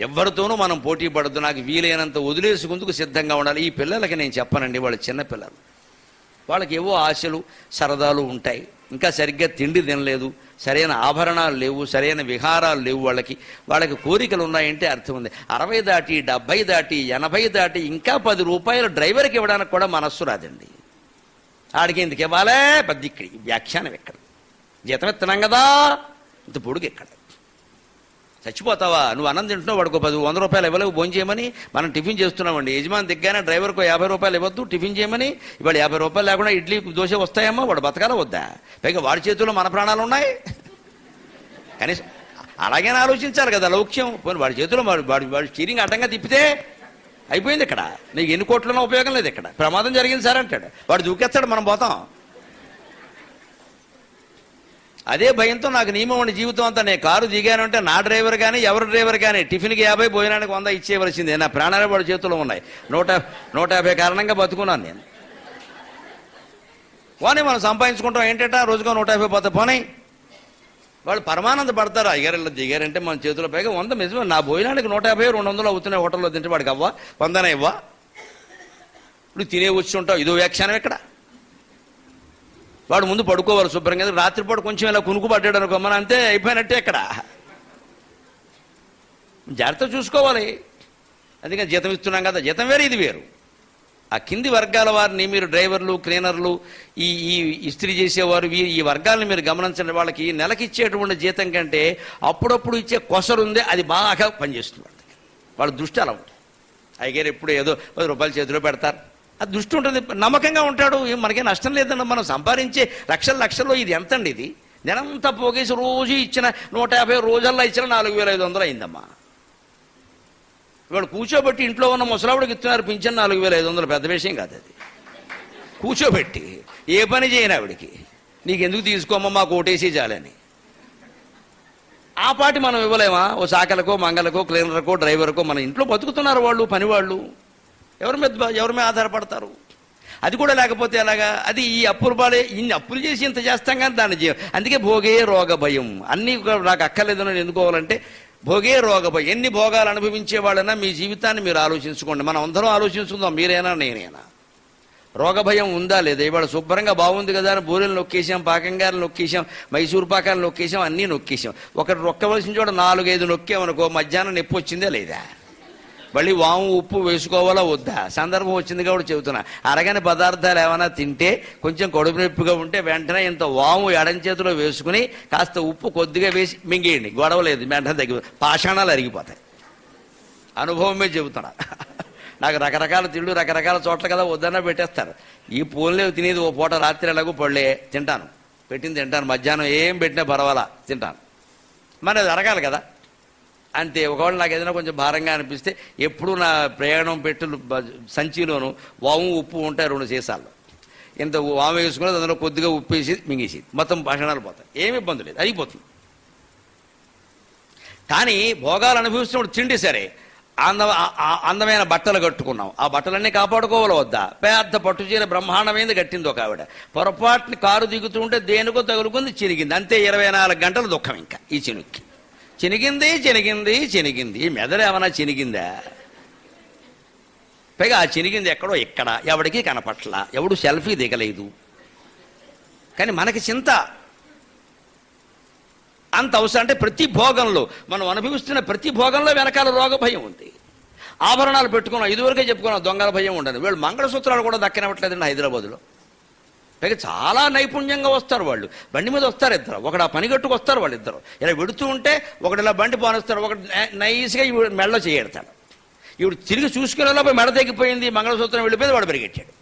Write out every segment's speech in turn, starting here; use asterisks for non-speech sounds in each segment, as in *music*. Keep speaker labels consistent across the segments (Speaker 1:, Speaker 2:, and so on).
Speaker 1: ఎవరితోనూ మనం పోటీ పడద్దు. నాకు వీలైనంత వదిలేసుకుందుకు సిద్ధంగా ఉండాలి. ఈ పిల్లలకి నేను చెప్పనండి వాళ్ళు చిన్నపిల్లలు వాళ్ళకి ఏవో ఆశలు సరదాలు ఉంటాయి. ఇంకా సరిగ్గా తిండి తినలేదు. సరైన ఆభరణాలు లేవు సరైన విహారాలు లేవు వాళ్ళకి. వాళ్ళకి కోరికలు ఉన్నాయంటే అర్థం ఉంది. అరవై దాటి డెబ్బై దాటి ఎనభై దాటి ఇంకా పది రూపాయలు డ్రైవర్కి ఇవ్వడానికి కూడా మనస్సు రాదండి. ఆడికి ఎందుకు ఇవ్వాలే? పెద్ద ఇక్కడ వ్యాఖ్యానం ఎక్కడ జీతం ఇస్తున్నాం కదా? ఇంత పొడుగు ఎక్కడ చచ్చిపోతావా? నువ్వు అన్నం తింటున్నావు వాడికి పది వంద రూపాయలు ఇవ్వలేవు భోజనం చేయమని మనం టిఫిన్ చేస్తున్నామండి. యజమాని దిగ్గానే డ్రైవర్కు యాభై రూపాయలు ఇవ్వద్దు టిఫిన్ చేయమని ఇవాళ యాభై రూపాయలు లేకుండా ఇడ్లీ దోశ వస్తాయమ్మా వాడు బతకాల వద్దా పైగా వాడి చేతుల్లో మన ప్రాణాలు ఉన్నాయి. కనీసం అలాగైనా ఆలోచించాలి కదా లౌక్యం. పోనీ వాడి చేతిలో వాడు వాడి వాడి స్టీరింగ్ అడ్డంగా తిప్పితే అయిపోయింది ఇక్కడ. నీకు ఎన్ని కోట్లన్నా ఉపయోగం లేదు ఇక్కడ. ప్రమాదం జరిగింది సార్ అంటాడు. వాడు దూకేస్తాడు మనం పోతాం. అదే భయంతో నాకు నియమం జీవితం అంతా నేను కారు దిగానంటే నా డ్రైవర్ కానీ ఎవరి డ్రైవర్ కానీ టిఫిన్కి యాభై భోజనానికి వంద ఇచ్చేయవలసిందే. నా ప్రాణాలు వాడి చేతిలో ఉన్నాయి. నూట నూట యాభై కారణంగా బతుకున్నాను నేను. పోనీ మనం సంపాదించుకుంటాం. ఏంటంటే రోజుకో నూట యాభై పోతే పోనీ. వాళ్ళు పరమానంద పడతారు. అయ్యారు దిగారంటే మన చేతిలో పైగా వంద నిజమే నా భోజనానికి నూట యాభై రెండు వందలు అవుతున్నాయి హోటల్లో తింటే వాడికి అవ్వా? వందనే ఇవ్వా? ఇప్పుడు తినే వచ్చి ఉంటావు. ఇదో వ్యాఖ్యానం ఇక్కడ. వాడు ముందు పడుకోవాలి శుభ్రంగా. రాత్రిపూట కొంచెం ఇలా కునుకు పడ్డాడు అనుకో. మన అంతే అయిపోయినట్టే ఇక్కడ. జాగ్రత్త చూసుకోవాలి. అందుకని జీతం ఇస్తున్నాం కదా. జీతం వేరు ఇది వేరు. ఆ కింది వర్గాల వారిని మీరు డ్రైవర్లు క్లీనర్లు ఈ ఈ ఇస్త్రీ చేసేవారు ఈ వర్గాలను మీరు గమనించండి. వాళ్ళకి నెలకి ఇచ్చేటువంటి జీతం కంటే అప్పుడప్పుడు ఇచ్చే కొసరు అది బాగా పనిచేస్తుంది వాళ్ళకి. వాళ్ళ దృష్టి అలా ఉంటుంది. అయ్యగారు ఎప్పుడు ఏదో పది రూపాయలు చేతిలో పెడతారు. ఆ దృష్టి ఉంటుంది. నమ్మకంగా ఉంటాడు. మనకే నష్టం లేదండి. మనం సంపాదించే లక్షల లక్షల్లో ఇది ఎంత అండి ఇది? నెలంతా పోగేసి రోజు ఇచ్చిన నూట యాభై రోజుల్లో ఇచ్చిన నాలుగు వేల ఐదు వందలు అయిందమ్మా. ఇవాడు కూర్చోబెట్టి ఇంట్లో ఉన్న ముసలావిడికి ఇస్తున్నారు పింఛన్ నాలుగు వేల ఐదు వందలు. పెద్ద విషయం కాదు అది. కూర్చోబెట్టి ఏ పని చేయను ఆవిడికి. నీకెందుకు తీసుకోమ్మా మాకు ఓటేసి చాలని. ఆ పాటి మనం ఇవ్వలేమా? ఓ శాఖలకో మంగళకో క్లీనర్కో డ్రైవర్కో మన ఇంట్లో బతుకుతున్నారు వాళ్ళు పని వాళ్ళు ఎవరి మీద ఎవరి మీద ఆధారపడతారు? అది కూడా లేకపోతే ఎలాగా? అది ఈ అప్పులు బాలే ఇన్ని అప్పులు చేసి ఇంత చేస్తాం కానీ దాన్ని చేయం అందుకే భోగే రోగ భయం. అన్నీ కూడా నాకు అక్కర్లేదని ఎందుకోవాలంటే భోగే రోగ భయం. ఎన్ని భోగాలు అనుభవించే వాళ్ళైనా మీ జీవితాన్ని మీరు ఆలోచించుకోండి. మనం అందరం ఆలోచించుకుందాం మీరైనా నేనైనా? రోగ భయం ఉందా లేదా? ఇవాళ శుభ్రంగా బాగుంది కదా అని బూరెలు నొక్కేసాం పాకంగారు నొక్కేసాం మైసూరు పాకాలు నొక్కేసాం అన్నీ నొక్కేసాం ఒకటి నొక్కవలసిన చోట నాలుగైదు నొక్కామనుకో మధ్యాహ్నం నొప్పి వచ్చిందా లేదా? మళ్ళీ వాము ఉప్పు వేసుకోవాలా వద్దా? సందర్భం వచ్చింది కాబట్టి చెబుతున్నా. అరగని పదార్థాలు ఏమైనా తింటే కొంచెం కడుపు నొప్పిగా ఉంటే వెంటనే ఇంత వాము ఎడం చేతిలో వేసుకుని కాస్త ఉప్పు కొద్దిగా వేసి మింగేయండి. గొడవ లేదు వెంటనే తగ్గి పాషాణాలు అరిగిపోతాయి. అనుభవమే చెబుతున్నా. *laughs* నాకు రకరకాల తిళ్ళు రకరకాల చోట్ల కదా వద్దన్నా పెట్టేస్తారు. ఈ పూలే తినేది ఓ పూట రాత్రి ఎలాగో పళ్ళే తింటాను. పెట్టింది తింటాను. మధ్యాహ్నం ఏం పెట్టినా పర్వాలా తింటాను. మరి అది అరగాలి కదా. అంతే ఒకవేళ నాకు ఏదైనా కొంచెం భారంగా అనిపిస్తే ఎప్పుడు నా ప్రయాణం పెట్టు సంచిలోను వాము ఉప్పు ఉంటాయి రెండు సీసాలు ఇంత వాము వేసుకుని అందులో కొద్దిగా ఉప్పు వేసి మింగేసి మొత్తం భాషణాలు పోతాయి. ఏమి ఇబ్బంది లేదు. అయిపోతుంది. కానీ భోగాలు అనుభవిస్తున్నప్పుడు తిండి సరే. అంద అందమైన బట్టలు కట్టుకున్నాం. ఆ బట్టలన్నీ కాపాడుకోవాలి వద్దా? పెద్ద పట్టు చీర బ్రహ్మాండమైంది కట్టింది ఒక ఆవిడ. పొరపాటుని కారు దిగుతుంటే దేనికో తగులుకుంది చిరిగింది. అంతే ఇరవై నాలుగు గంటలు దుఃఖం ఇంకా ఈ చినుక్కి. చినిగింది చినిగింది చినిగింది. ఈ మెదడు ఏమైనా చినిగిందా? పైగా ఆ చినిగింది ఎక్కడో ఇక్కడ. ఎవడికి కనపట్ల. ఎవడు సెల్ఫీ దిగలేదు. కానీ మనకి చింత. అంత అవసరం అంటే ప్రతి భోగంలో మనం అనుభవిస్తున్న ప్రతి భోగంలో వెనకాల రోగ భయం ఉంది. ఆభరణాలు పెట్టుకున్నాం ఇదివరకే చెప్పుకున్నాం దొంగల భయం ఉండదు. వీళ్ళు మంగళసూత్రాలు కూడా దక్కనివ్వట్లేదండి హైదరాబాద్లో. పైగా చాలా నైపుణ్యంగా వస్తారు వాళ్ళు. బండి మీద వస్తారు ఇద్దరు. ఒకడు ఆ పనిగట్టుకు వస్తారు వాళ్ళు ఇద్దరు. ఇలా వెడుతూ ఉంటే ఒకడు ఇలా బండి పోనిస్తాడు. ఒకడు నైస్గా ఇవి మెడలో చేయడతాడు. ఇవి తిరిగి చూసుకునేలోపు మెడ తెగిపోయింది మంగళసూత్రం వెళ్ళిపోయింది వాడు పెరిగెట్టాడు.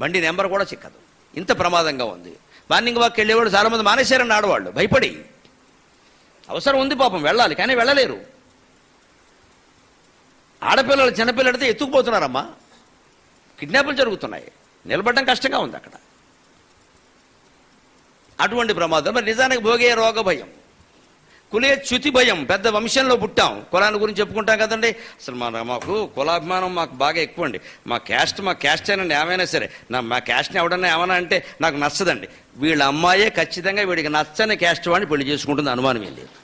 Speaker 1: బండి నెంబర్ కూడా చిక్కదు. ఇంత ప్రమాదంగా ఉంది. మార్నింగ్ వాక్ వెళ్ళేవాడు చాలా మంది ఆడవాళ్ళు. భయపడి. అవసరం ఉంది పాపం వెళ్ళాలి. కానీ వెళ్ళలేరు. ఆడపిల్లలు చిన్నపిల్లడితే ఎత్తుకుపోతున్నారమ్మా. కిడ్నాపులు జరుగుతున్నాయి. నిలబడడం కష్టంగా ఉంది అక్కడ. అటువంటి ప్రమాదం. మరి నిజానికి భోగే రోగ భయం. కులే చ్యుతి భయం. పెద్ద వంశంలో పుట్టాం. కులాన్ని గురించి చెప్పుకుంటాం కదండి. అసలు మన మాకు కులాభిమానం మాకు బాగా ఎక్కువ అండి మా క్యాస్ట్ మా క్యాస్ట్ అయినా ఏమైనా సరే నా మా క్యాస్ట్ని ఎవడన్నా ఏమైనా అంటే నాకు నచ్చదండి. వీళ్ళ అమ్మాయే ఖచ్చితంగా వీడికి నచ్చని క్యాస్ట్ వాడిని పెళ్ళి చేసుకుంటుంది అనుమానం ఏం లేదు.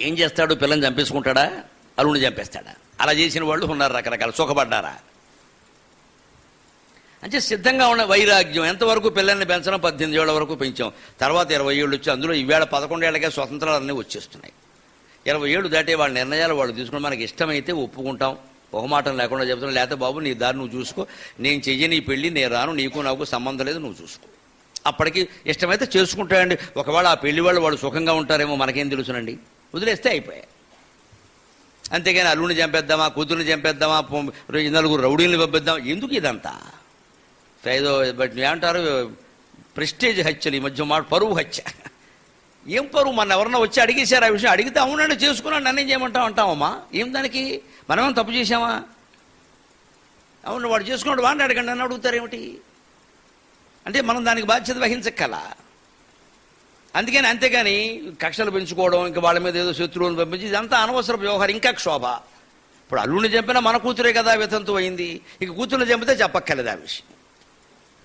Speaker 1: ఏం చేస్తాడు? పిల్లని చంపేసుకుంటాడా? అల్లుని చంపేస్తాడా? అలా చేసిన వాళ్ళు ఉన్నారు రకరకాల. సుఖపడ్డారా? అంటే సిద్ధంగా ఉన్న వైరాగ్యం. ఎంతవరకు పిల్లల్ని పెంచడం? పద్దెనిమిది ఏళ్ళ వరకు పెంచాం. తర్వాత ఇరవై ఏళ్ళు వచ్చి అందులో ఈవేళ పదకొండేళ్ళకే స్వతంత్రాలన్నీ వచ్చేస్తున్నాయి. ఇరవై ఏళ్ళు దాటే వాళ్ళ నిర్ణయాలు వాళ్ళు తీసుకుని మనకి ఇష్టమైతే ఒప్పుకుంటాం. మొహమాటం లేకుండా చెబుతున్నాం లేకపోతే బాబు నీ దారి నువ్వు చూసుకో. నేను చెయ్యని పెళ్ళి నేను రాను. నీకు నాకు సంబంధం లేదు నువ్వు చూసుకో. అప్పటికి ఇష్టమైతే చేసుకుంటాయండి. ఒకవేళ ఆ పెళ్ళి వాళ్ళు వాళ్ళు సుఖంగా ఉంటారేమో మనకేం తెలుసునండి? వదిలేస్తే అయిపోయాయి. అంతేగాని అల్లుడిని చంపేద్దామా కూతుర్ని చంపేద్దామా నలుగురు రౌడీని పంపిద్దామా? ఎందుకు ఇదంతా? ఏదో బట్ ఏమంటారు ప్రెస్టేజ్ హత్యలు ఈ మధ్య మాట పరువు హత్య. ఏం పరువు? మన ఎవరన్నా వచ్చి అడిగేశారు ఆ విషయం? అడిగితే అవునండి చేసుకున్నాను నన్ను ఏం చేయమంటాం అంటామమ్మా ఏం దానికి? మనమేం తప్పు చేశామా? అవును వాడు చేసుకున్నాడు వాడిని అడగండి నన్ను అడుగుతారేమిటి? అంటే మనం దానికి బాధ్యత వహించక్కల. అందుకని అంతేగాని కక్షలు పెంచుకోవడం ఇంకా వాళ్ళ మీద ఏదో శత్రువులను పంపించి ఇదంతా అనవసర వ్యవహారం ఇంకా క్షోభ. ఇప్పుడు అల్లుడిని చంపినా మన కూతురే కదా వితంతు అయింది ఇక కూతుర్ని చంపితే చెప్పక్కర్లేదు ఆ విషయం.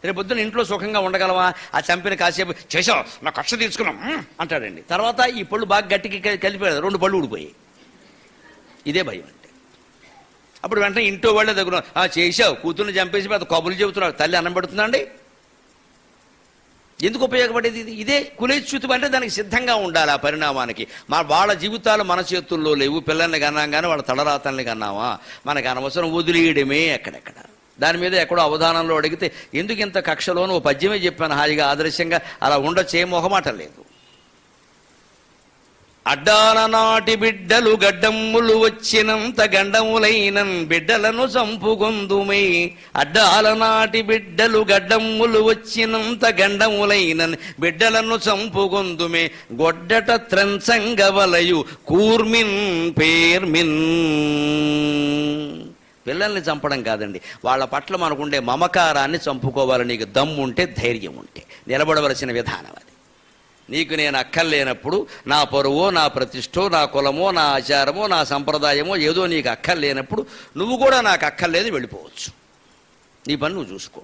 Speaker 1: రేపు పొద్దున ఇంట్లో సుఖంగా ఉండగలవా? ఆ చంపిన కాసేపు చేసావు నా కక్ష తీసుకున్నాం అంటాడండి. తర్వాత ఈ పళ్ళు బాగా గట్టికి కలిపాడు. రెండు పళ్ళు ఊడిపోయాయి. ఇదే భయం అంటే. అప్పుడు వెంటనే ఇంట్లో వాళ్ళే దగ్గర చేసావు కూతుర్ని చంపేసి పెద్ద కబుర్లు చెబుతున్నాడు తల్లి అన్నం పెడుతుందండి ఎందుకు ఉపయోగపడేది ఇది? ఇదే కులేచ్యుతం అంటే దానికి సిద్ధంగా ఉండాలి ఆ పరిణామానికి. మా వాళ్ళ జీవితాలు మన చేతుల్లో లేవు పిల్లల్ని కన్నాం కానీ వాళ్ళ తలరాతల్ని కన్నామా? మనకు అనవసరం వదిలేయడమే ఎక్కడెక్కడ? దాని మీద ఎక్కడో అవధానంలో అడిగితే ఎందుకు ఇంత కక్షలోనూ ఓ పద్యమే చెప్పాను హాయిగా ఆదర్శంగా అలా ఉండొచ్చే మొహమాట లేదు. అడ్డాల నాటి బిడ్డలు గడ్డమ్ములు వచ్చినంత గండములైనన్ బిడ్డలను చంపుగొందుమే. అడ్డాల నాటి బిడ్డలు గడ్డమ్ములు వచ్చినంత గండములైనన్ బిడ్డలను చంపుగొందుమే. గొడ్డట త్రంచంగవలయు కూర్మిన్ పేర్మిన్. పిల్లల్ని చంపడం కాదండి. వాళ్ళ పట్ల మనకుండే మమకారాన్ని చంపుకోవాలి నీకు దమ్ము ఉంటే ధైర్యం ఉంటే నిలబడవలసిన విధానం నీకు నేను అక్కర్లేనప్పుడు నా పరువో నా ప్రతిష్టో నా కులమో నా ఆచారమో నా సంప్రదాయమో ఏదో నీకు అక్కర్లేనప్పుడు నువ్వు కూడా నాకు అక్కర్లేదు వెళ్ళిపోవచ్చు. నీ పని నువ్వు చూసుకో.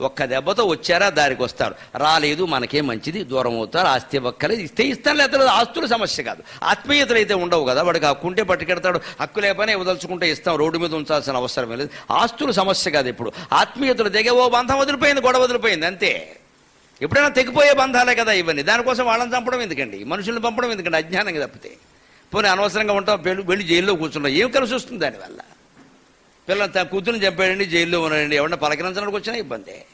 Speaker 1: ఒక్క దెబ్బతో వచ్చారా దారికి వస్తారు రాలేదు మనకే మంచిది దూరం అవుతారు ఆస్తి ఒక్కలేదు ఇస్తే ఇస్తాను లేదా ఆస్తుల సమస్య కాదు. ఆత్మీయతలు అయితే ఉండవు కదా వాడికి హక్కుంటే పట్టుకెడతాడు హక్కు లేపనే ఇవ్వదలుచుకుంటే ఇస్తాం రోడ్డు మీద ఉంచాల్సిన అవసరం లేదు. ఆస్తుల సమస్య కాదు ఇప్పుడు. ఆత్మీయతలు దిగే ఓ బంధం వదిలిపోయింది గొడవ వదిలిపోయింది అంతే. ఎప్పుడైనా తెగిపోయే బంధాలే కదా ఇవన్నీ. దానికోసం వాళ్ళని చంపడం ఎందుకండి? మనుషుల్ని పంపడం ఎందుకండి? అజ్ఞానంగా తప్పితే. పోనీ అనవసరంగా ఉంటాం వెళ్ళి వెళ్ళి జైల్లో కూర్చున్నాం ఏం కలిసి వస్తుంది దానివల్ల పిల్లలు తన కూతురుని చంపాడండి జైల్లో ఉన్నాడండి. ఎవరన్నా పలకరించడానికి వచ్చినా ఇబ్బందే.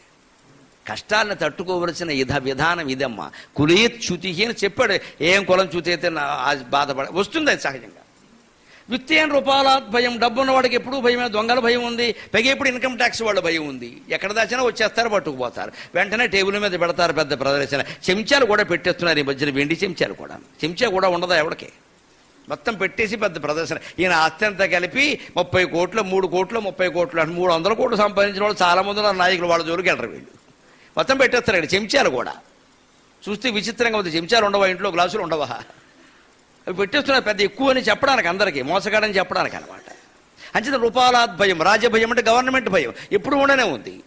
Speaker 1: కష్టాలను తట్టుకోవలసిన ఇధ విధానం ఇదమ్మా. కులేత్ చ్యుతి అని చెప్పాడు. ఏం కులం చ్యుతి అయితే నా బాధపడ వస్తుంది అది సహజంగా. విత్తేన రూపాల భయం? డబ్బు ఉన్నవాడికి ఎప్పుడూ భయమే దొంగల భయం ఉంది. పైగా ఇన్కమ్ ట్యాక్స్ వాళ్ళ భయం ఉంది. ఎక్కడ దాచినా వచ్చేస్తారు పట్టుకుపోతారు. వెంటనే టేబుల్ మీద పెడతారు పెద్ద ప్రదర్శన. చెంచాలు కూడా పెట్టేస్తున్నారు ఈ మధ్యన వెండి చెంచాలు కూడా. చెంచా కూడా ఉండదా ఎవడికి? మొత్తం పెట్టేసి పెద్ద ప్రదర్శన. ఈయన ఆస్తి అంతా కలిపి ముప్పై కోట్లు మూడు కోట్లు ముప్పై కోట్లు అంటే. మూడు వందల కోట్లు సంపాదించిన వాళ్ళు చాలా మంది ఉన్నారు. నాయకులు వాళ్ళ జోలికి వెళ్ళరు వీళ్ళు. మొత్తం పెట్టేస్తారు ఇక్కడ చెంచాలు కూడా. చూస్తే విచిత్రంగా ఉంది. చెంచాలు ఉండవా? ఇంట్లో గ్లాసులు ఉండవా? అవి పెట్టేస్తున్నారు పెద్ద ఎక్కువ అని చెప్పడానికి అందరికీ మోసగాడని చెప్పడానికి అనమాట అంచేత రూపాలాత్ భయం రాజ్యభయం అంటే గవర్నమెంట్ భయం. ఎప్పుడు ఉండనే ఉంది.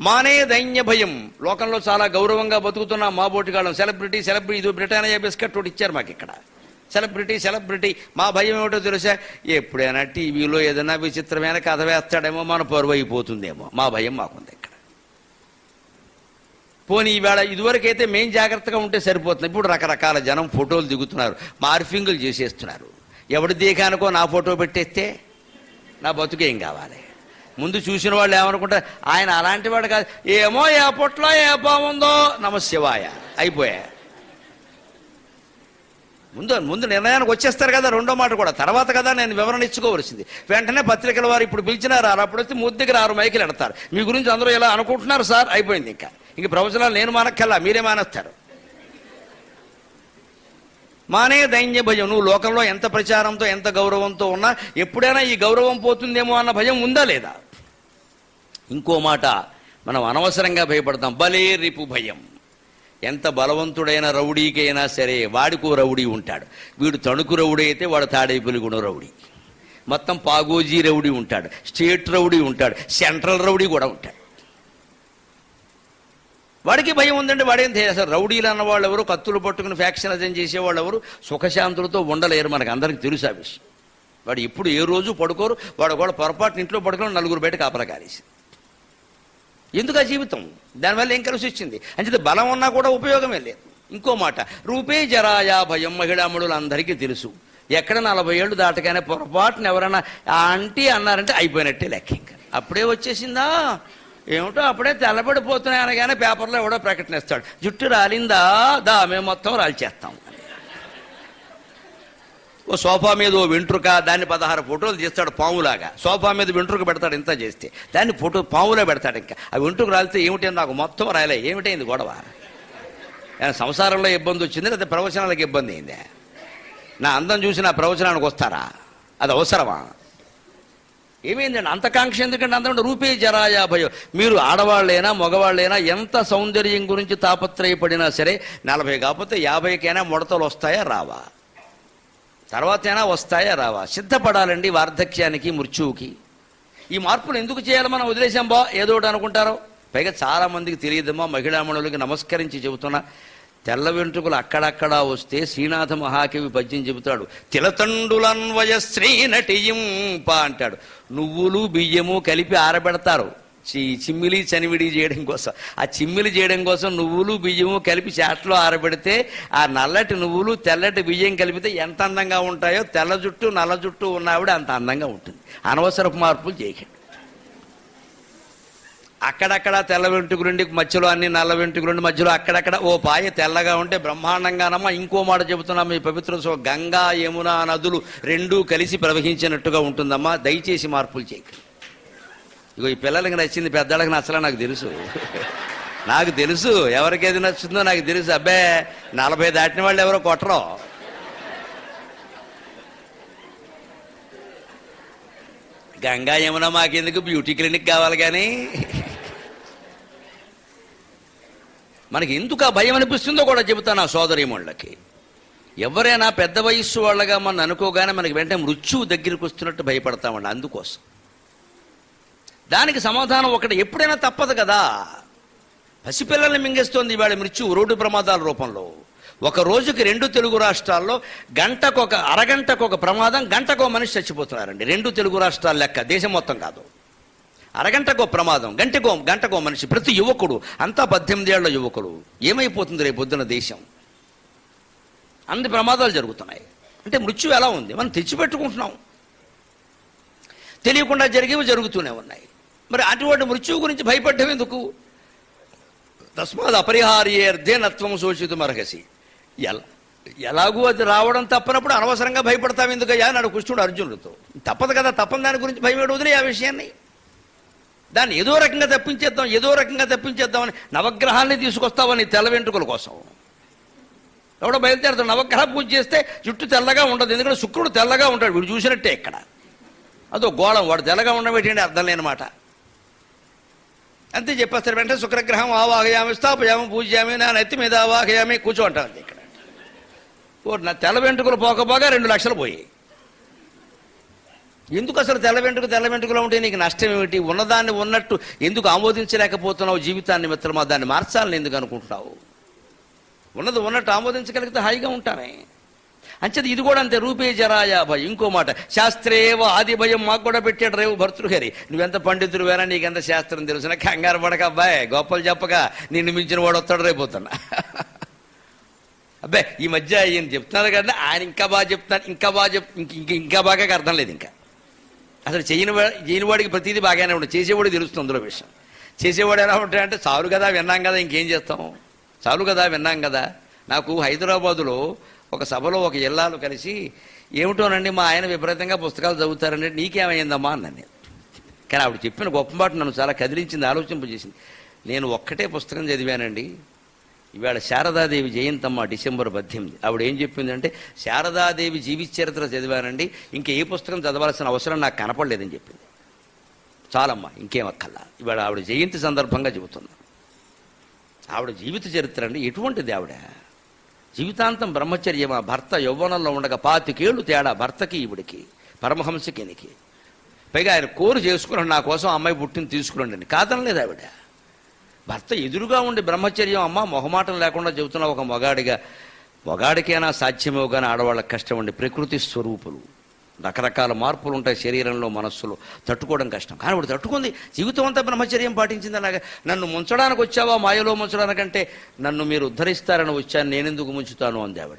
Speaker 1: మానే దైన్య భయం. లోకంలో చాలా గౌరవంగా బతుకుతున్న మా బోటిగాళ్ళం సెలబ్రిటీ సెలబ్రిటీ ఇది బ్రిటానియా బిస్కెట్ ఒకటి ఇచ్చారు మాకు ఇక్కడ. సెలబ్రిటీ సెలబ్రిటీ మా భయం ఏమిటో తెలుసా? ఎప్పుడైనా టీవీలో ఏదైనా విచిత్రమైన కథ వేస్తాడేమో మన పరువు అయిపోతుందేమో మా భయం మాకుంది. పోనీ ఈవేళ ఇదివరకైతే మేం జాగ్రత్తగా ఉంటే సరిపోతుంది. ఇప్పుడు రకరకాల జనం ఫోటోలు దిగుతున్నారు. మార్ఫింగులు చేసేస్తున్నారు. ఎవడి దేకానికో నా ఫోటో పెట్టేస్తే నా బతుకేం కావాలి? ముందు చూసిన వాళ్ళు ఏమనుకుంటారు ఆయన అలాంటి వాడు కాదు. ఏమో ఏ పొట్లో ఏ బాగుందో నమశివాయ అయిపోయా. ముందు ముందు నిర్ణయానికి వచ్చేస్తారు కదా రెండో మాట కూడా. తర్వాత కదా నేను వివరణ ఇచ్చుకోవలసింది. వెంటనే పత్రికల వారు ఇప్పుడు పిలిచినారు అప్పుడు వస్తే దగ్గర ఆరు మైకులు ఎడతారు. మీ గురించి అందరూ ఇలా అనుకుంటున్నారు సార్? అయిపోయింది ఇంకా. ఇంక ప్రవచనాలు నేను మానక్కల్లా మీరే మానేస్తారు. మానే దైన్య భయం. నువ్వు లోకంలో ఎంత ప్రచారంతో ఎంత గౌరవంతో ఉన్నా ఎప్పుడైనా ఈ గౌరవం పోతుందేమో అన్న భయం ఉందా లేదా? ఇంకో మాట మనం అనవసరంగా భయపడతాం. బలే రిపు భయం. ఎంత బలవంతుడైన రౌడీకైనా సరే వాడికో రౌడీ ఉంటాడు. వీడు తణుకు రౌడీ అయితే వాడు తాడైపులిగుణ రౌడీ. మొత్తం పాగోజీ రౌడీ ఉంటాడు. స్టేట్ రౌడీ ఉంటాడు. సెంట్రల్ రౌడీ కూడా ఉంటాడు. వాడికి భయం ఉందండి వాడేం తె- అసలు రౌడీలు అన్న వాళ్ళు ఎవరు? కత్తులు పట్టుకుని ఫ్యాక్షనిజం చేసేవాళ్ళు ఎవరు? సుఖశాంతులతో ఉండలేరు మనకు అందరికి తెలుసు ఆ విషయం. వాడు ఇప్పుడు ఏ రోజు పడుకోరు వాడు కూడా పొరపాటు ఇంట్లో పడుకోవడం నలుగురు బయట కాపలా కాలేసి ఎందుకు ఆ జీవితం? దానివల్ల ఏం కలిసి వచ్చింది? అంటే బలం ఉన్నా కూడా ఉపయోగమే లేదు. ఇంకో మాట రూపే జరాయా భయం మహిళామణులు అందరికీ తెలుసు. ఎక్కడ నలభై ఏళ్ళు దాటగానే పొరపాటున ఎవరైనా ఆంటీ అన్నారంటే అయిపోయినట్టే లెక్క ఇంకా. అప్పుడే వచ్చేసిందా? ఏమిటో అప్పుడే తెల్లబడిపోతున్నాయి అనగానే పేపర్లో ఎవడో ప్రకటన ఇస్తాడు జుట్టు రాలిందా? దా మేము మొత్తం రాల్చేస్తాం. ఓ సోఫా మీద ఓ వెంట్రుక దాన్ని పదహారు ఫోటోలు తీస్తాడు పాములాగా. సోఫా మీద వెంట్రుక పెడతాడు ఇంత చేస్తే. దాన్ని ఫోటో పాములో పెడతాడు ఇంకా. ఆ వెంట్రుక రాలితే ఏమిటి నాకు మొత్తం రాయలే ఏమిటైంది గొడవ? సంసారంలో ఇబ్బంది వచ్చింది? లేదా ప్రవచనాలకు ఇబ్బంది అయిందే? నా అందం చూసి నా ప్రవచనానికి వస్తారా? అది అవసరమా? ఏమైందండి అంత కాంక్ష ఎందుకంటే అందరం రూపే జరాయా భయం. మీరు ఆడవాళ్ళైనా మగవాళ్ళైనా ఎంత సౌందర్యం గురించి తాపత్రయపడినా సరే నలభై కాకపోతే యాభైకైనా ముడతలు వస్తాయా రావా? తర్వాతైనా వస్తాయా రావా? సిద్ధపడాలండి వార్ధక్యానికి మృత్యువుకి. ఈ మార్పులు ఎందుకు చేయాలి మనం వదిలేసాం బా? ఏదో ఒకటి అనుకుంటారో. పైగా చాలామందికి తెలియదమ్మా మహిళామణులకి నమస్కరించి చెబుతున్నా. తెల్ల వెంట్రుకలు అక్కడక్కడా వస్తే శ్రీనాథ మహాకవి పద్యం చెబుతాడు. తిలతండులన్వయ శ్రీ అంటాడు. నువ్వులు బియ్యము కలిపి ఆరబెడతారు. చిమ్మిలి చనివిడి చేయడం కోసం. ఆ చిమ్మిలి చేయడం కోసం నువ్వులు బియ్యము కలిపి చాట్లో ఆరబెడితే ఆ నల్లటి నువ్వులు తెల్లటి బియ్యం కలిపితే ఎంత అందంగా ఉంటాయో తెల్ల జుట్టు నల్ల జుట్టు ఉన్నావిడ అంత అందంగా ఉంటుంది. అనవసరపు మార్పులు చేయకండి. అక్కడక్కడ తెల్ల వెంట్రుకలుండి మధ్యలో అన్ని నల్ల వెంట్రుకలుండి మధ్యలో అక్కడక్కడ ఓ పాయ తెల్లగా ఉంటే బ్రహ్మాండంగానమ్మా ఇంకో మాట చెబుతున్నా మీ పవిత్ర సో గంగా యమున నదులు రెండూ కలిసి ప్రవహించినట్టుగా ఉంటుందమ్మా దయచేసి మార్పులు చేయకండి. ఇగో ఈ పిల్లలకి నచ్చింది పెద్దవాళ్ళకి నచ్చలే నాకు తెలుసు. నాకు తెలుసు ఎవరికి ఏది నచ్చుతుందో నాకు తెలుసు. అబ్బే నలభై దాటిన వాళ్ళు ఎవరో కొట్టరు. గంగా యమున మాకెందుకు? బ్యూటీ క్లినిక్ కావాలి కానీ. మనకి ఎందుకు ఆ భయం అనిపిస్తుందో కూడా చెబుతాను ఆ సోదరీమణులకి ఎవరైనా పెద్ద వయస్సు వాళ్ళగా మనం అనుకోగానే మనకి వెంటనే మృత్యువు దగ్గరికి వస్తున్నట్టు భయపడతామండి అందుకోసం. దానికి సమాధానం ఒకటి ఎప్పుడైనా తప్పదు కదా. పసిపిల్లల్ని మింగేస్తోంది ఇవాళ మృత్యువు రోడ్డు ప్రమాదాల రూపంలో. ఒక రోజుకి రెండు తెలుగు రాష్ట్రాల్లో గంటకు ఒక అరగంటకు ఒక ప్రమాదం గంటకు ఒక మనిషి చచ్చిపోతున్నారండి. రెండు తెలుగు రాష్ట్రాల లెక్క దేశం మొత్తం కాదు. అరగంటకో ప్రమాదం గంటకో గంటకో మనిషి ప్రతి యువకుడు అంతా పద్దెనిమిది ఏళ్ళ యువకుడు ఏమైపోతుంది రేపు పొద్దున దేశం? అన్ని ప్రమాదాలు జరుగుతున్నాయి. అంటే మృత్యు ఎలా ఉంది? మనం తెచ్చిపెట్టుకుంటున్నాం. తెలియకుండా జరిగేవి జరుగుతూనే ఉన్నాయి. మరి అటువంటి మృత్యువు గురించి భయపడ్డం ఎందుకు? తస్మాత్ అపరిహార్యేర్ధే నత్వం శోషితం అర్హసి. ఎలా ఎలాగూ అది రావడం తప్పనప్పుడు అనవసరంగా భయపడతావు ఎందుకయ్యా నాడు కృష్ణుడు అర్జునుడితో. తప్పదు కదా తప్పని దాని గురించి భయం వదిలే ఆ విషయాన్ని. దాన్ని ఏదో రకంగా తప్పించేద్దాం ఏదో రకంగా తప్పించేద్దామని నవగ్రహాన్ని తీసుకొస్తామని తెల్ల వెంట్రుకల కోసం. ఎవడో బయలుదేరుతాడు నవగ్రహ పూజ చేస్తే జుట్టు తెల్లగా ఉండదు ఎందుకంటే శుక్రుడు తెల్లగా ఉంటాడు వీడు చూసినట్టే ఇక్కడ. అదో గోళం వాడు తెల్లగా ఉండబెట్టండి అర్థం లేనమాట. అంతే చెప్పేస్తారు వెంటనే శుక్రగ్రహం ఆవాహయామి స్థాపయామి పూజయామి నా నెత్తి మీద ఆవాహయామి కూర్చో అంటారు ఇక్కడ. ఓ నా తెల్ల వెంట్రుకలు పోకపోగా రెండు లక్షలు పోయాయి. ఎందుకు అసలు తెల్ల వెంట్రుక తెల్ల వెంట్రుకలో ఉంటే నీకు నష్టం ఏమిటి? ఉన్నదాన్ని ఉన్నట్టు ఎందుకు ఆమోదించలేకపోతున్నావు జీవితాన్ని మిత్రమా? దాన్ని మార్చాలని ఎందుకు అనుకుంటున్నావు? ఉన్నది ఉన్నట్టు ఆమోదించగలిగితే హాయిగా ఉంటామే. అంచేది ఇది కూడా అంతే. రూపే జరాయా భయం. ఇంకో మాట. శాస్త్రేవ ఆది భయం మాకు కూడా పెట్టాడు రేవు భర్తృహరి. నువ్వెంత పండితుడు వేరా నీకెంత శాస్త్రం తెలుసిన? కంగారు పడక అబ్బాయి. గొప్పలు చెప్పగా నిన్ను మించిన వాడు వస్తాడు రేపోతున్నా అబ్బాయి ఈ మధ్య ఈయన చెప్తున్నారు కదా ఆయన ఇంకా బాగా చెప్తున్నారు. ఇంకా బాగా చెప్ ఇంక- ఇంకా బాగా అర్థం లేదు ఇంకా. అసలు చేయని చేయనివాడికి చేయని వాడికి ప్రతిదీ బాగానే ఉండదు చేసేవాడికి తెలుస్తుంది అందులో విషయం. చేసేవాడు ఎలా ఉంటాడంటే చాలు కదా విన్నాం కదా ఇంకేం చేస్తాం? చాలు కదా విన్నాం కదా. నాకు హైదరాబాదులో ఒక సభలో ఒక జిల్లాలు కలిసి ఏమిటోనండి మా ఆయన విపరీతంగా పుస్తకాలు చదువుతారంటే నీకేమైందమ్మా? అన్నాను నేను. కానీ ఆవిడ చెప్పిన గొప్ప మాట నన్ను చాలా కదిలించింది ఆలోచింపజేసింది. నేను ఒక్కటే పుస్తకం చదివానండి. ఇవాళ శారదాదేవి జయంతమ్మ డిసెంబర్ పద్దెనిమిది. ఆవిడ ఏం చెప్పిందంటే శారదాదేవి జీవిత చరిత్ర చదివానండి. ఇంకా ఏ పుస్తకం చదవాల్సిన అవసరం నాకు కనపడలేదని చెప్పింది. చాలమ్మా ఇంకేం అక్కల్లా ఇవాళ ఆవిడ జయంతి సందర్భంగా చెబుతున్నా. ఆవిడ జీవిత చరిత్ర అండి. ఎటువంటిది ఆవిడ? జీవితాంతం బ్రహ్మచర్యమా? భర్త యౌవనంలో ఉండగా పాతికేళ్ళు తేడా భర్తకి ఈవిడికి పరమహంసకి పైగా ఆయన కోరు చేసుకున్నాడు నా కోసం అమ్మాయి పుట్టిన తీసుకురండి కాదనలేదు ఆవిడ? భర్త ఎదురుగా ఉండి బ్రహ్మచర్యం అమ్మ మొహమాటం లేకుండా చెబుతున్న ఒక మొగాడిగా మొగాడికైనా సాధ్యమేవు కానీ ఆడవాళ్ళకి కష్టం అండి. ప్రకృతి స్వరూపులు. రకరకాల మార్పులు ఉంటాయి శరీరంలో మనస్సులో. తట్టుకోవడం కష్టం. కానీ ఇప్పుడు తట్టుకుంది. జీవితం అంతా బ్రహ్మచర్యం పాటించింది అలాగే. నన్ను ముంచడానికి వచ్చావా? మాయలో ముంచడానికంటే నన్ను మీరు ఉద్ధరిస్తారని వచ్చాను. నేనెందుకు ముంచుతాను? అంది ఆవిడ.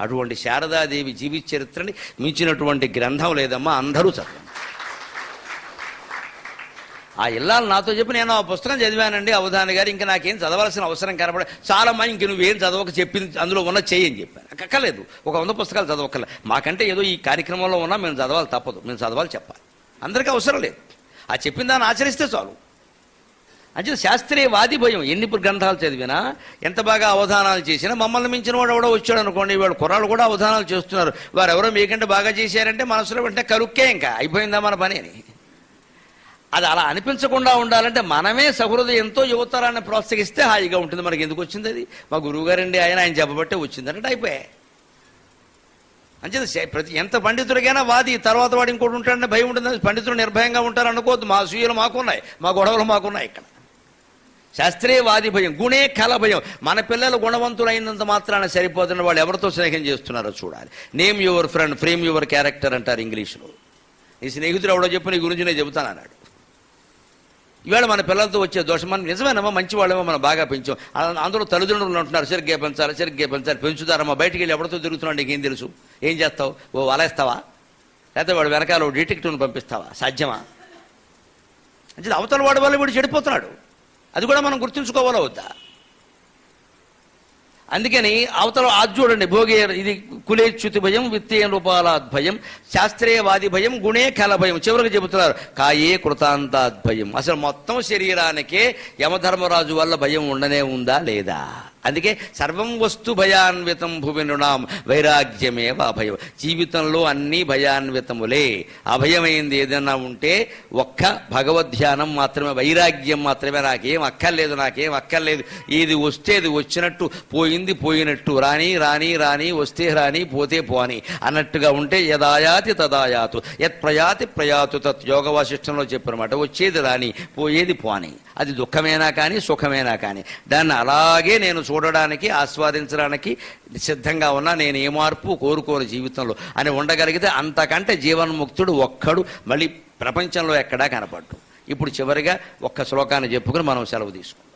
Speaker 1: అటువంటి శారదాదేవి జీవిత చరిత్రని మించినటువంటి గ్రంథం లేదమ్మా. అందరూ చదవండి. ఆ ఇల్లాలు నాతో చెప్పి నేను ఆ పుస్తకం చదివానండి. అవధాని గారు ఇంకా నాకేం చదవాల్సిన అవసరం కనపడ చాలా మంది ఇంక నువ్వేం చదవక చెప్పింది అందులో ఉన్న చేయని చెప్పాను కక్కలేదు ఒక వంద పుస్తకాలు చదవక్కర్లే. మాకంటే ఏదో ఈ కార్యక్రమంలో ఉన్నా మేము చదవాలి తప్పదు. మేము చదవాలి చెప్పాలి. అందరికీ అవసరం లేదు. ఆ చెప్పిన దాన్ని ఆచరిస్తే చాలు. అంటే శాస్త్రీయవాది భయం. ఎన్ని గ్రంథాలు చదివినా ఎంత బాగా అవధానాలు చేసినా మమ్మల్ని మించిన వాడు ఎవడో వచ్చాడు అనుకోండి. వాడు కుర్రాళ్ళు కూడా అవధానాలు చేస్తున్నారు. వారు ఎవరో మీకంటే బాగా చేశారంటే మనసులో వెంటనే కరుక్కే ఇంకా. అయిపోయిందా మన పని అని. అది అలా అనిపించకుండా ఉండాలంటే మనమే సహృదయంతో యువతరాన్ని ప్రోత్సహిస్తే హాయిగా ఉంటుంది. మనకి ఎందుకు వచ్చింది అది? మా గురువుగారండి ఆయన ఆయన చెప్పబట్టే వచ్చింది. అంటే అయిపోయాయి అంచేది ప్రతి ఎంత పండితుడికైనా వాది తర్వాత వాడు ఇంకోటి ఉంటాడని భయం ఉంటుంది. పండితుడు నిర్భయంగా ఉంటారు అనుకోవద్దు మా సూయలు మాకున్నాయి. మా గొడవలు మాకున్నాయి ఇక్కడ. శాస్త్రీయ వాది భయం గుణే కల భయం. మన పిల్లలు గుణవంతులైనంత మాత్రాన సరిపోతున్న వాళ్ళు ఎవరితో స్నేహం చేస్తున్నారో చూడాలి. Name your friend frame your character అంటారు ఇంగ్లీష్లో. నీ స్నేహితుడు ఎవడో చెప్పు నీ గురించి నేను చెబుతాను అన్నాడు ఇవాళ మన పిల్లలతో వచ్చే దోషం మనం నిజమేనమ్మా మంచి వాళ్ళేమో మనం బాగా పెంచాం. అందరూ అందులో తల్లిదండ్రులు ఉంటున్నారు సరిగ్గా పెంచాలి సరిగ్గా పెంచాలి పెంచుతారమ్మా బయటికి వెళ్ళి ఎవరితో తిరుగుతున్నాడు నీకేం తెలుసు? ఏం చేస్తావు? ఓ వలేస్తావా? లేకపోతే వాడు వెనకాల డిటెక్టివ్ను పంపిస్తావా? సాధ్యమా? అంటే అవతల వాడి వల్ల వీడు చెడిపోతున్నాడు. అది కూడా మనం గుర్తుంచుకోవాలో వద్దా? అందుకని అవతల అది చూడండి భోగే ఇది కులేచ్యుతి భయం విత్తేయ రూపాలాద్ భయం శాస్త్రీయవాది భయం గుణే కల భయం చివరికి చెబుతున్నారు కాయే కృతాంతాద్భయం అసలు మొత్తం శరీరానికే యమధర్మరాజు వల్ల భయం ఉండనే ఉందా లేదా? అందుకే సర్వం వస్తు భయాన్వితం భూమి నృణాం వైరాగ్యమేవ అభయం. జీవితంలో అన్ని భయాన్వితములే. అభయమైంది ఏదైనా ఉంటే ఒక్క భగవద్ధ్యానం మాత్రమే వైరాగ్యం మాత్రమే. నాకేం అక్కర్లేదు నాకేం అక్కర్లేదు. ఏది వస్తే అది వచ్చినట్టు పోయింది పోయినట్టు. రాని రాని రాని వస్తే రాని పోతే పోని. అన్నట్టుగా ఉంటే యదాయాతి తదాయాతు. యత్ ప్రయాతి ప్రయాతు తత్. యోగ వాసిష్టంలో చెప్పినమాట వచ్చేది రాని పోయేది పోని. అది దుఃఖమైనా కానీ సుఖమైనా కానీ. దాన్ని అలాగే నేను చూడడానికి ఆస్వాదించడానికి సిద్ధంగా ఉన్నా నేను ఏ మార్పు కోరుకోను జీవితంలో అని ఉండగలిగితే అంతకంటే జీవన్ముక్తుడు ఒక్కడు మళ్ళీ ప్రపంచంలో ఎక్కడా కనపడ్డు. ఇప్పుడు చివరిగా ఒక్క శ్లోకాన్ని చెప్పుకుని మనం సెలవు తీసుకుంటాం